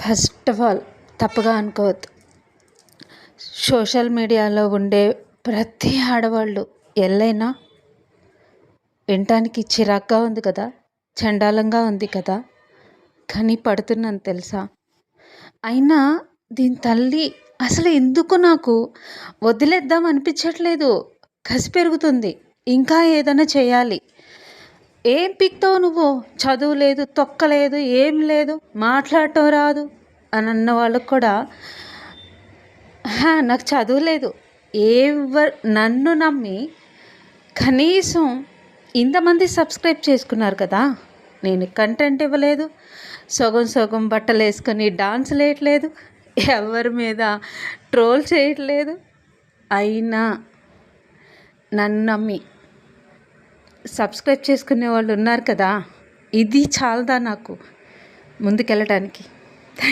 First of all తప్పుగా అనుకోవద్దు. Social మీడియాలో ఉండే ప్రతి ఆడవాళ్ళు ఎల్లైనా వినటానికి చిరాగ్గా ఉంది కదా చండాలంగా ఉంది కదా కానీ పడుతున్నాను తెలుసా? అయినా దీని తల్లి అసలు ఎందుకు నాకు వదిలేద్దాం అనిపించట్లేదు. కసి పెరుగుతుంది. ఇంకా ఏదైనా చేయాలి. ఏం పిక్తావు నువ్వు? చదువు లేదు తొక్కలేదు ఏం లేదు మాట్లాడటం రాదు అని అన్న వాళ్ళకు కూడా "హా, నాకు చదువు లేదు. ఎవరు నన్ను నమ్మి కనీసం ఇంతమంది సబ్స్క్రైబ్ చేసుకున్నారు కదా? నేను కంటెంట్ ఇవ్వలేదు. సగం సగం బట్టలు వేసుకొని డాన్స్ వేయట్లేదు. ఎవరి మీద ట్రోల్ చేయట్లేదు. అయినా నన్ను నమ్మి సబ్స్క్రైబ్ చేసుకునే వాళ్ళు ఉన్నారు కదా ఇది చాలదా నాకు ముందుకెళ్ళటానికి?